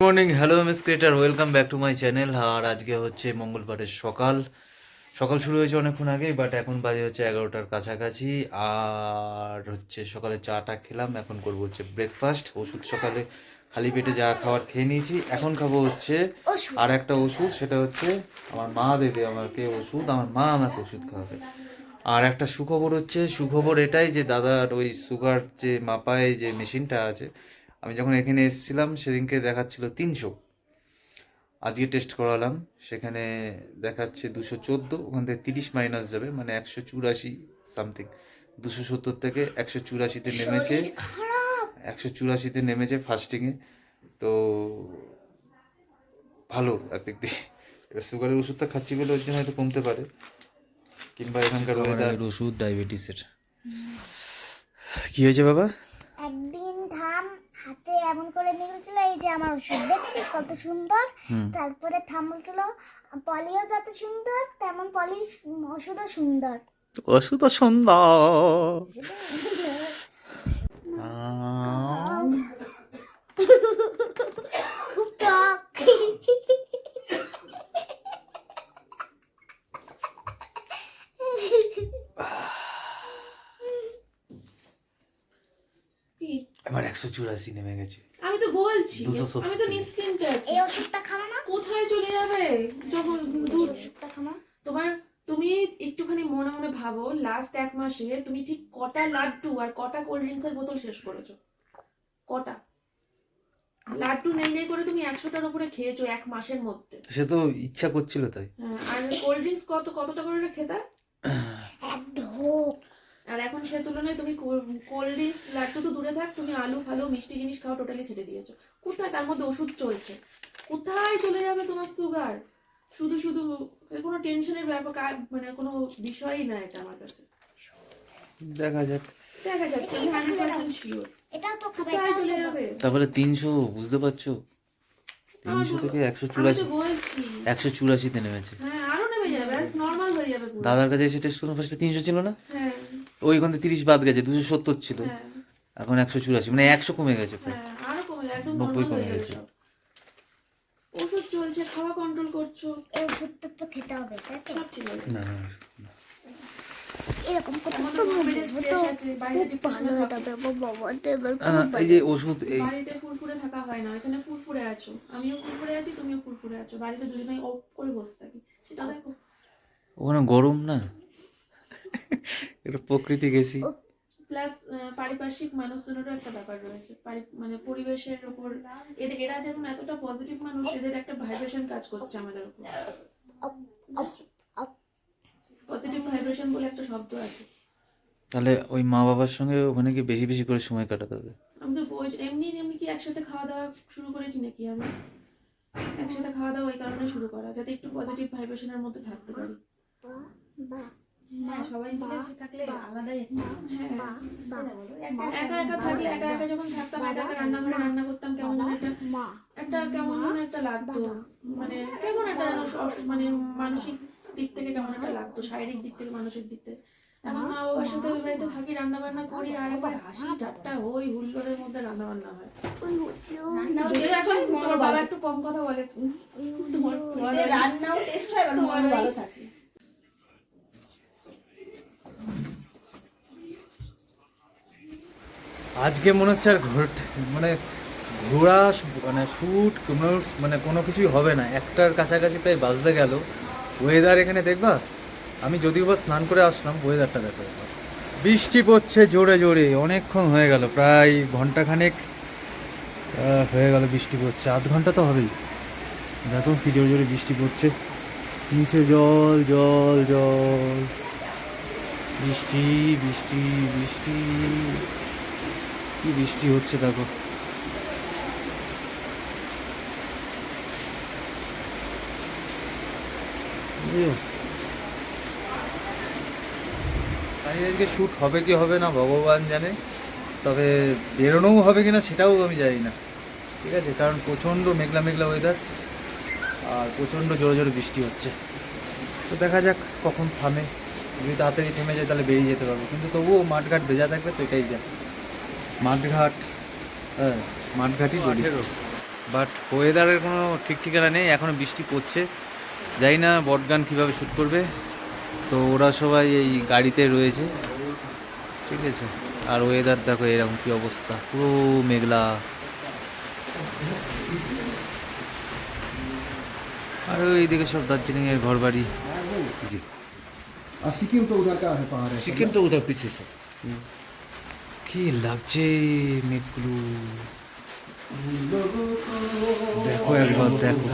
Morning hello miss creator welcome back to my channel আর আজকে হচ্ছে মঙ্গলবারের সকাল। সকাল শুরু হয়েছে অনেকক্ষণ আগেই বাট এখন বাজে হচ্ছে এগারোটার কাছাকাছি। আর হচ্ছে সকালে চাটা খেলাম এখন করব হচ্ছে ব্রেকফাস্ট ওষুধ সকালে খালি পেটে যা খাবার খেয়ে নিয়েছি এখন খাব হচ্ছে আর একটা ওষুধ সেটা হচ্ছে আমার মা দেবে আমাকে ওষুধ আমার মা আমাকে ওষুধ খাওয়াবে। আর একটা সুখবর হচ্ছে সুখবর এটাই যে দাদার ওই সুগার যে মাপায় যে মেশিনটা আছে আমি যখন এখানে এসেছিলাম সেদিনকে দেখাচ্ছিল তিনশো। আজকে টেস্ট করালাম সেখানে দেখাচ্ছে দুশো চোদ্দ ওখান থেকে তিরিশ মাইনাস যাবে মানে একশো চুরাশি সামথিং দুশো সত্তর থেকে একশো চুরাশিতে নেমেছে একশো চুরাশিতে নেমেছে ফাস্টিংয়ে তো ভালো একদিক দিয়ে। এবার সুগারের ওষুধটা খাচ্ছি বলে ওর জন্য হয়তো কমতে পারে। কিংবা এখানকার ওয়েদার ওষুধ ডায়াবেটিসের। কি হয়েছে বাবা? একদিন থাম হাতে এমন করে নিয়ে বলছিল এই যে আমার ওষুধ দেখছিস কত সুন্দর? তারপরে থাম বলছিল পলিও যত সুন্দর তেমন পলির ওষুধও সুন্দর। ওষুধ সুন্দর। খুব এবার একশো চুরাশি নেমে গেছে। আমি তো বলছি আমি তো। নিশ্চিন্তে আছি। এই ওষুধটা খাও না। কোথায় চলে যাবে? যখন দূর। ওষুধটা খাও না। তোমার তুমি একটুখানি মনে মনে ভাবো লাস্ট এক মাসে তুমি ঠিক কটা লাড্ডু আর কটা কোল্ড ড্রিঙ্কস এর বোতল শেষ করেছ? কটা? লাড্ডু নেই নেই করে তুমি একশোটার উপরে খেয়েছো এক মাসের মধ্যে। সে তো ইচ্ছা করছিল তাই। হ্যাঁ, আর কোল্ড ড্রিঙ্কস কত কতটা করে খেতা এক ঢোক। আর এখন সে তুলনায় তুমি কোল্ড ড্রিঙ্কস লাড্ডু তো দূরে থাক তুমি আলু ফালু মিষ্টি জিনিস খাও টোটালি ছেড়ে দিয়েছ। কোথায়? তার মধ্যে ওষুধ চলছে। কোথায় চলে যাবে তোমার সুগার শুধু শুধু কোনো টেনশনের ব্যাপার মানে কোনো বিষয়ই না এটা আমার কাছে। দেখা যাক। দেখা যাক তুমি হান্ড্রেড পার্সেন্ট শিওর তো কোথায় চলে যাবে? তারপরে তিনশো বুঝতে পারছ? তিনশো থেকে একশো চুরাশি। একশো চুরাশিতে নেমেছে। হ্যাঁ আরও নেমে যাবে নর্মাল হয়ে যাবে দাদার কাছে এসে টেস্ট করলাম ফার্স্টে তিনশো ছিল না? হ্যাঁ ওই ওখান থেকে তিরিশ বাদ গেছে দুশো সত্তর ছিল। হ্যাঁ। এখন একশো চুরাশি মানে একশো কমে গেছে প্রায়। হ্যাঁ আরও কমে নব্বই গেছে। ওষুধ চলছে খাওয়া কন্ট্রোল করছ? এই ওষুধটা তো খেতে হবে তাই তো? সব ঠিক আছে। না এই যে ওষুধ বাড়িতে ফুরফুরে থাকা হয় না এখানে ফুরফুরে আছো। আমিও ফুরফুরে আছি তুমিও ফুরফুরে আছো। বাড়িতে দুজনেই অফ করে বসে থাকি। সেটা দেখো। ওখানে গরম না? এটা প্রকৃতি গেছি। প্লাস পারিপার্শ্বিক মানুষজনেরও একটা ব্যাপার রয়েছে। মানে পরিবেশের উপর এদের এরা যেমন এতটা পজিটিভ মানুষ এদের একটা ভাইব্রেশন কাজ করছে আমাদের উপর। পজিটিভ ভাইব্রেশন বলে একটা শব্দ আছে। তাহলে ওই মা বাবার সঙ্গে ওখানে কি বেশি বেশি করে সময় কাটাতে হবে? আমি তো এমনি এমনি কি একসাথে খাওয়া দাওয়া শুরু করেছি নাকি আমি? একসাথে খাওয়া দাওয়া ওই কারণে শুরু করা যাতে একটু পজিটিভ ভাইব্রেশনের মধ্যে থাকতে পারি। সবাই মিলে থাকলে আলাদাই একটা হ্যাঁ বা একা একা থাকলে একা একা যখন থাকতাম একা একা রান্নাঘরে রান্না করতাম কেমন একটা একটা কেমন একটা লাগতো। মানে কেমন একটা মানে মানসিক দিক থেকে কেমন একটা লাগতো শারীরিক দিক থেকে মানসিক দিক থেকে। এখন মা বাবার সাথে ওই বাড়িতে থাকি রান্না বান্না করি আর একবার হাসি ঠাট্টা ওই হুল্লোড়ের মধ্যে রান্না বান্না হয় যদিও এখন তোমার বাবা একটু কম কথা বলে। তোমার রান্নাও টেস্ট হয় তোমার ভালো থাকে। আজকে মনে হচ্ছে আর ঘুরতে মানে ঘোরা মানে শ্যুট কোনো মানে কোনো কিছুই হবে না। একটার কাছাকাছি প্রায় বাজতে গেল। ওয়েদার এখানে দেখবা, আমি যদিও বা স্নান করে আসলাম ওয়েদারটা দেখো। বৃষ্টি পড়ছে জোরে জোরে, অনেকক্ষণ হয়ে গেল, প্রায় ঘন্টাখানেক হয়ে গেল বৃষ্টি পড়ছে। আধ ঘণ্টা তো হবেই। দেখো কি জোরে জোরে বৃষ্টি পড়ছে। নিচে জল জল জল। বৃষ্টি বৃষ্টি বৃষ্টি। কি বৃষ্টি হচ্ছে দেখো। আজকে শ্যুট হবে কি হবে না, ভগবান জানে। তবে বেরোনোও হবে কিনা সেটাও আমি জানি না। ঠিক আছে? কারণ প্রচণ্ড মেঘলা মেঘলা ওয়েদার আর প্রচণ্ড জোরে জোরে বৃষ্টি হচ্ছে। তো দেখা যাক কখন থামে। যদি তাড়াতাড়ি থেমে যায় তাহলে বেরিয়ে যেতে পারব। কিন্তু তবুও মাঠঘাট ভেজা থাকবে তো এটাই যায় মাঠঘাট হ্যাঁ মাঠঘাটই বলি বাট ওয়েদারের কোনো ঠিক ঠিকানা নেই এখনও বৃষ্টি পড়ছে জানি না বটগান কীভাবে শ্যুট করবে তো ওরা সবাই এই গাড়িতে রয়েছে ঠিক আছে আর ওয়েদার দেখো এরকম কী অবস্থা পুরো মেঘলা আর এইদিকে সব দার্জিলিংয়ের ঘর বাড়ি और सिक्किम तो उधर का है पहाड़ है সিকিম তো উধার পিছিয়ে স্যার কি লাগছে মেঘগুলো দেখো একবার, দেখো।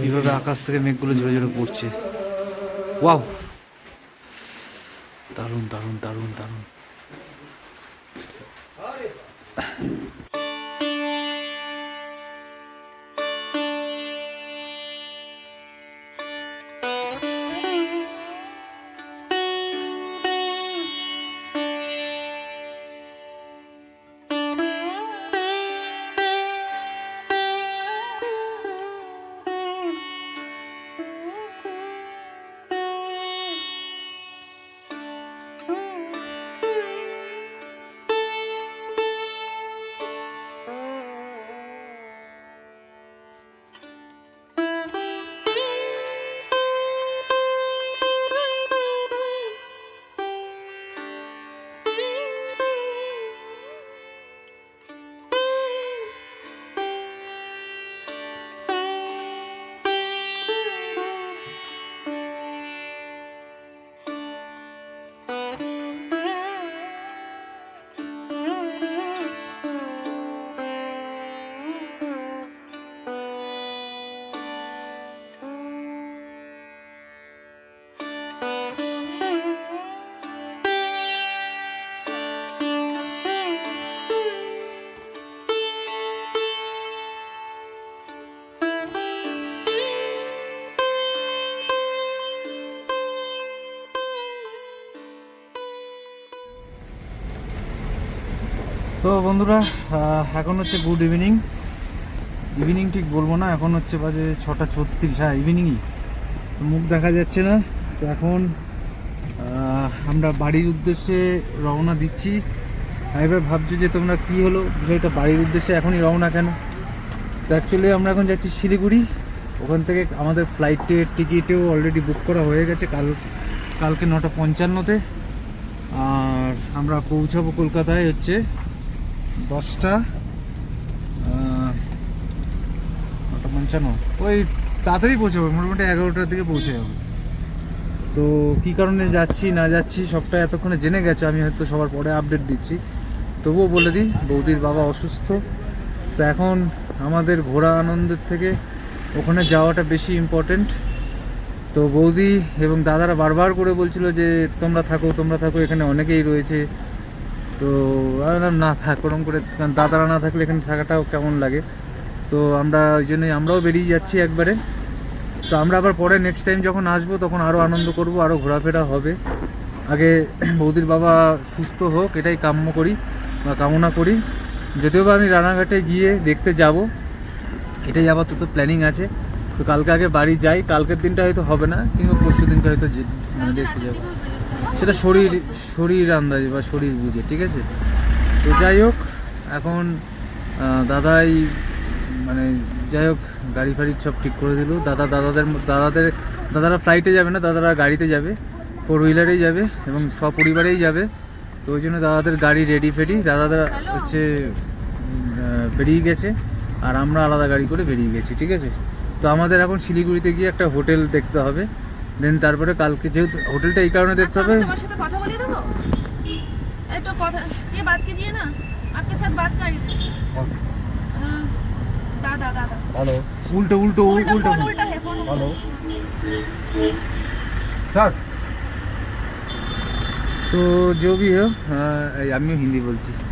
কীভাবে আকাশ থেকে মেঘগুলো ঝরে ঝরে পড়ছে। ওয়াও! দারুণ দারুণ দারুণ দারুণ। তো বন্ধুরা এখন হচ্ছে গুড ইভিনিং ইভিনিং ঠিক বলব না, এখন হচ্ছে বাজে ছটা ছত্রিশ হ্যাঁ ইভিনিংই তো মুখ দেখা যাচ্ছে না, তো এখন আমরা বাড়ির উদ্দেশ্যে রওনা দিচ্ছি। এবার ভাবছি যে তোমরা কী হলো, বিষয়টা বাড়ির উদ্দেশ্যে এখনই রওনা কেন? তো অ্যাকচুয়ালি আমরা এখন যাচ্ছি শিলিগুড়ি। ওখান থেকে আমাদের ফ্লাইটের টিকিটও অলরেডি বুক করা হয়ে গেছে কাল, কালকে নটা পঞ্চান্নতে। আর আমরা পৌঁছাবো কলকাতায় হচ্ছে দশটা নটা পঞ্চান্ন। ওই তাড়াতাড়ি পৌঁছাবো, মোটামুটি এগারোটার দিকে পৌঁছে যাব। তো কী কারণে যাচ্ছি, না যাচ্ছি, সবটা এতক্ষণে জেনে গেছো, আমি হয়তো সবার পরে আপডেট দিচ্ছি। তবুও বলে দিই, বৌদির বাবা অসুস্থ। তো এখন আমাদের ঘোরা আনন্দের থেকে ওখানে যাওয়াটা বেশি ইম্পর্টেন্ট তো বৌদি এবং দাদারা বারবার করে বলছিল যে, তোমরা থাকো তোমরা থাকো, এখানে অনেকেই রয়েছে। তো আমি না থাক ওরকম করে দাদারা না থাকলে এখানে থাকাটাও কেমন লাগে? তো আমরা ওই জন্যই, আমরাও বেরিয়ে যাচ্ছি একবারে। তো আমরা আবার পরে নেক্সট টাইম যখন আসব, তখন আরও আনন্দ করব আরও ঘোরাফেরা হবে। আগে বৌদির বাবা সুস্থ হোক, এটাই কাম্য করি বা কামনা করি। যদিও বা আমি রানাঘাটে গিয়ে দেখতে যাব, এটাই আবার আপাতত প্ল্যানিং আছে। তো কালকে আগে বাড়ি যাই, কালকের দিনটা হয়তো হবে না, কিংবা পরশু দিনটা হয়তো মানে দেখতে যাব। সেটা শরীর শরীর আন্দাজে বা শরীর বুঝে ঠিক আছে? তো যাই হোক এখন দাদাই মানে যাই হোক গাড়ি ফাড়ি সব ঠিক করে দিল। দাদা দাদাদের দাদাদের দাদারা ফ্লাইটে যাবে না দাদারা গাড়িতে যাবে ফোর হুইলারেই যাবে এবং সপরিবারেই যাবে। তো ওই জন্য দাদাদের গাড়ি রেডি ফেডি দাদাদের হচ্ছে বেরিয়ে গেছে আর আমরা আলাদা গাড়ি করে বেরিয়ে গেছি ঠিক আছে? তো আমাদের এখন শিলিগুড়িতে গিয়ে একটা হোটেল দেখতে হবে। দেন তারপরে কালকে যেহেতু হোটেলটা এই কারণে দেখতে হবে আমি তোমার সাথে কথা বলে দেবো এই তো কথা ये बात कीजिए ना आपके साथ बात करिए हाँ, दादा दादा ভালো উল্টো উল্টো उल्टा উল্টো फोन उल्टा है फोन हेलो सर तो जो भी हो আমিও হিন্দি বলছি তো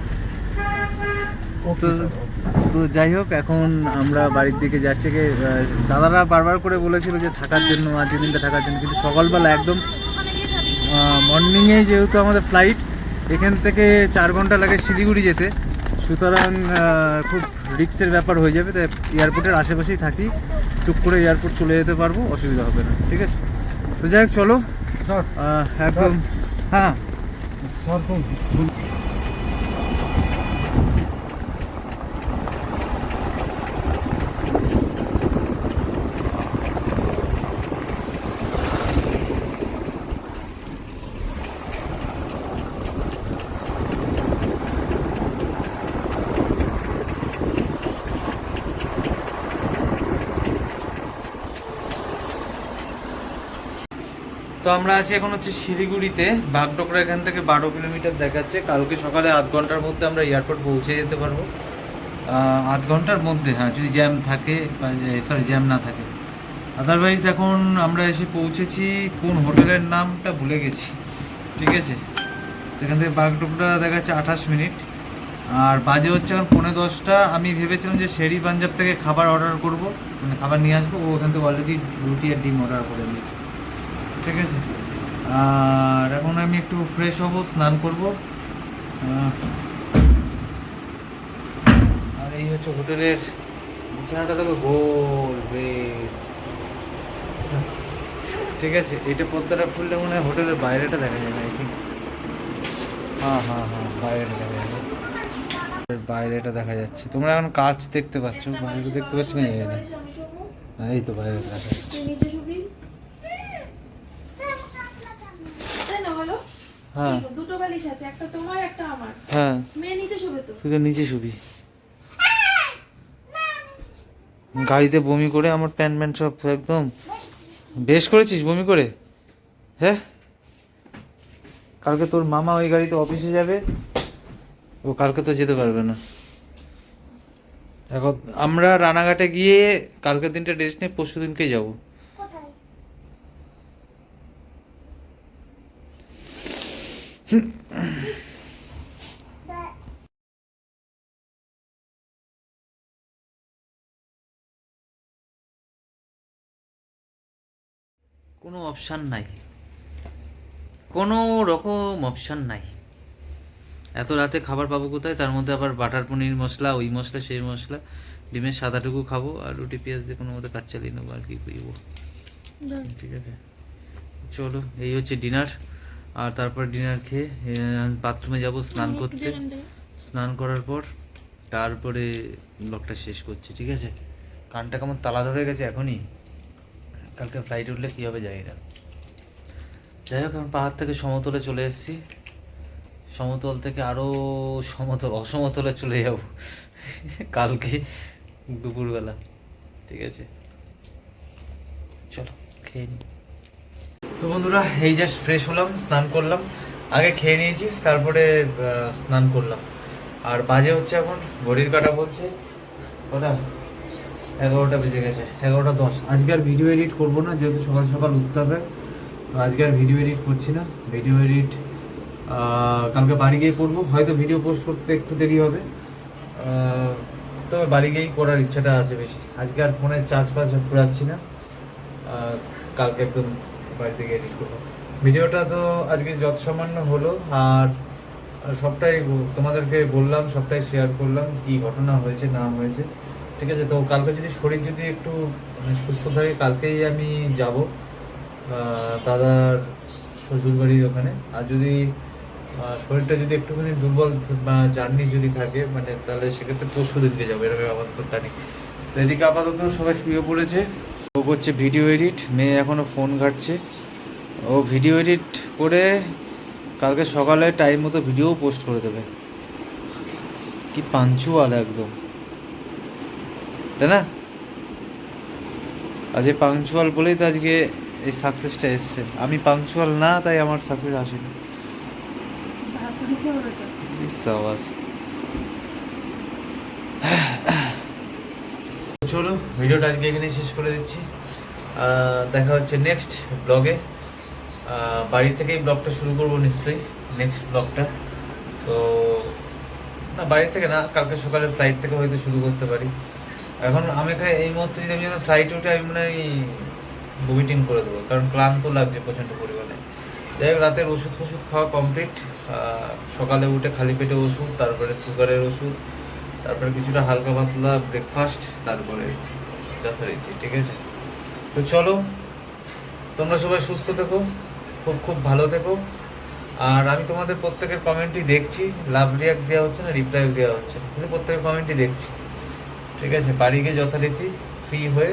তো যাই হোক এখন আমরা বাড়ির দিকে যাচ্ছি কি দাদারা বারবার করে বলেছিল যে থাকার জন্য আজ দিনটা থাকার জন্য। কিন্তু সকালবেলা একদম মর্নিংয়ে যেহেতু আমাদের ফ্লাইট এখান থেকে চার ঘণ্টা লাগে শিলিগুড়ি যেতে। সুতরাং খুব রিক্সের ব্যাপার হয়ে যাবে। তাই এয়ারপোর্টের আশেপাশেই থাকি। টুক করে এয়ারপোর্ট চলে যেতে পারব অসুবিধা হবে না ঠিক আছে? তো যাই হোক চলো। একদম হ্যাঁ। তো আমরা আছি এখন হচ্ছে শিলিগুড়িতে। বাগডোকরা এখান থেকে বারো কিলোমিটার দেখাচ্ছে। কালকে সকালে আধ ঘণ্টার মধ্যে আমরা এয়ারপোর্ট পৌঁছে যেতে পারব। আধ ঘণ্টার মধ্যে হ্যাঁ যদি জ্যাম থাকে সরি জ্যাম না থাকে। আদারওয়াইজ এখন আমরা এসে পৌঁছেছি কোন হোটেলের নামটা ভুলে গেছি। ঠিক আছে? তো এখান থেকে বাগডোকরা দেখাচ্ছে আঠাশ মিনিট। আর বাজে হচ্ছে এখন পৌনে দশটা। আমি ভেবেছিলাম যে শেরি পাঞ্জাব থেকে খাবার অর্ডার করব। মানে খাবার নিয়ে আসব। ও ওখান থেকে অলরেডি রুটি আর ডিম অর্ডার করে দিয়েছে। ঠিক আছে? আর এখন আমি একটু ফ্রেশ হব, স্নান করব। আর এই হচ্ছে হোটেলের বিছানাটা দেখো, গোল বেড। ঠিক আছে, এটা পদ্মাটা খুললে মনে হয় হোটেলের বাইরেটা দেখা যাবে আই থিঙ্ক হ্যাঁ হ্যাঁ হ্যাঁ বাইরেটা দেখা যাবে। বাইরেটা দেখা যাচ্ছে। তোমরা এখন কাজ দেখতে পাচ্ছ, বাইরে দেখতে পাচ্ছ না। এই তো বাইরে দেখা যাচ্ছে তুই নিচে শুবি তাই না বলো হ্যাঁ এই দুটো বালিশ আছে একটা তোমার একটা আমার। হ্যাঁ। মেয়ে নিচে শোবে তো। তুই তো নিচে শুবি। গাড়িতে বমি করে আমার প্যান্ট প্যান্ট সব একদম বেশ করেছিস বমি করে? হ্যাঁ? কালকে তোর মামা ওই গাড়িতে অফিসে যাবে। ও কালকে তো যেতে পারবে না। এখন আমরা রানাঘাটে গিয়ে কালকের দিনটা রেস্ট নিয়ে পরশু দিনকেই যাব কোথায় দা- কোনো অপশান নাই। কোনো রকম অপশান নাই। এত রাতে খাবার পাবো কোথায়? তার মধ্যে আবার বাটার পনির মশলা ওই মশলা সেই মশলা ডিমের সাদাটুকু খাব আর রুটি পেঁয়াজ দিয়ে কোনো মতো কাজ চালিয়ে নেব আর কি করব। ঠিক আছে? চলো এই হচ্ছে ডিনার আর তারপর ডিনার খেয়ে বাথরুমে যাব স্নান করতে। স্নান করার পর তারপরে ব্লগটা শেষ করছি ঠিক আছে? কানটা কেমন তালা ধরে গেছে এখনই। কালকে ফ্লাইটে উঠলে কী হবে জানি না। যাই হোক আমি পাহাড় থেকে সমতলে চলে এসেছি। সমতল থেকে আরও সমতল অসমতলে চলে যাব কালকে দুপুরবেলা ঠিক আছে? চলো খেয়ে নিই তো বন্ধুরা, এই জাস্ট ফ্রেশ হলাম, স্নান করলাম, আগে খেয়ে নিয়েছি, তারপরে স্নান করলাম। আর বাজে হচ্ছে এখন, ঘড়ির কাটা বলছে। ওটা এগারোটা বেজে গেছে, এগারোটা দশ। আজকে আর ভিডিও এডিট করব না, যেহেতু সকাল সকাল উঠতে হবে, তো আজকে আর ভিডিও এডিট করছি না। ভিডিও এডিট কালকে বাড়ি গিয়ে করব, হয়তো ভিডিও পোস্ট করতে একটু দেরি হবে। তবে বাড়ি গিয়েই করার ইচ্ছাটা আছে বেশি। আজকে আর ফোনে চার্জ ফার্জ ঘুরাচ্ছি না। কালকে একদম বাড়িতে গিয়ে এডিট করব। ভিডিওটা তো আজকে যত সামান্য হলো, আর সবটাই তোমাদেরকে বললাম, সবটাই শেয়ার করলাম, কি ঘটনা হয়েছে, না হয়েছে। ঠিক আছে, তো কালকে যদি শরীর যদি একটু মানে সুস্থ থাকে, কালকেই আমি যাব দাদার শ্বশুর বাড়ির ওখানে। আর যদি শরীরটা যদি একটুখানি দুর্বল, বা জার্নি যদি থাকে মানে তাহলে সেক্ষেত্রে পরশু দিনকে যাব, এরকম আপাতত প্ল্যানিং তো এদিকে আপাতত সবাই শুয়ে পড়েছে। ও করছে ভিডিও এডিট মেয়ে এখনও ফোন ঘাটছে। ও ভিডিও এডিট করে কালকে সকালে টাইম মতো ভিডিও পোস্ট করে দেবে। কি পাঞ্চুয়াল একদম। তাই না? আজ পাঞ্চুয়াল বলেই তো আজকে এই সাকসেসটা এসছে। আমি পাঞ্চুয়াল না তাই আমার সাকসেস আসেনি। চলো ভিডিওটা আজকে এখানে শেষ করে দিচ্ছি। দেখা হচ্ছে নেক্সট ব্লগে বাড়ি থেকেই ব্লগটা শুরু করব নিশ্চয়ই নেক্সট ব্লগটা তো, না, বাড়ি থেকে না, কালকে সকালে ফ্লাইট থেকে হয়তো শুরু করতে পারি। এখন আমি এই মুহূর্তে যদি আমি ফ্লাইট উঠে, আমি মনে বুকিং করে দেবো, কারণ ক্লান্ত লাগছে প্রচণ্ড পরিমাণে। যাই হোক, রাতের ওষুধ ফষুধ খাওয়া কমপ্লিট সকালে উঠে খালি পেটে ওষুধ, তারপরে সুগারের ওষুধ। তারপরে কিছুটা হালকা পাতলা ব্রেকফাস্ট তারপরে যথারীতি, ঠিক আছে? তো চলো, তোমরা সবাই সুস্থ থেকো, খুব খুব ভালো থেকো। আর আমি তোমাদের প্রত্যেকের কমেন্টই দেখছি, লাভ রিয়াক্ট দেওয়া হচ্ছে না রিপ্লাইও দেওয়া হচ্ছে কিন্তু প্রত্যেকের কমেন্টই দেখছি। ঠিক আছে, বাড়ি গিয়ে যথারীতি ফ্রি হয়ে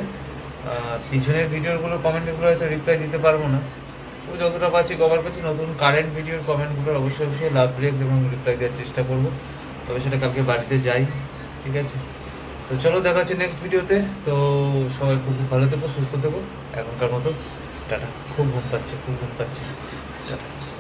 পিছনের ভিডিওগুলো কমেন্টগুলো হয়তো রিপ্লাই দিতে পারব না। ও যতটা পাচ্ছি কভার করছি, নতুন কারেন্ট ভিডিওর কমেন্টগুলোর অবশ্যই অবশ্যই লাভ রিয়াক্ট এবং রিপ্লাই দেওয়ার চেষ্টা করব। তবে সেটা কালকে বাড়িতে যাই, ঠিক আছে? তো চলো, দেখা হচ্ছে নেক্সট ভিডিওতে তো সবাই খুব ভালো থেকো, সুস্থ থেকো। এখনকার মতো, টাটা। খুব ঘুম পাচ্ছে, খুব ঘুম পাচ্ছে। টাটা।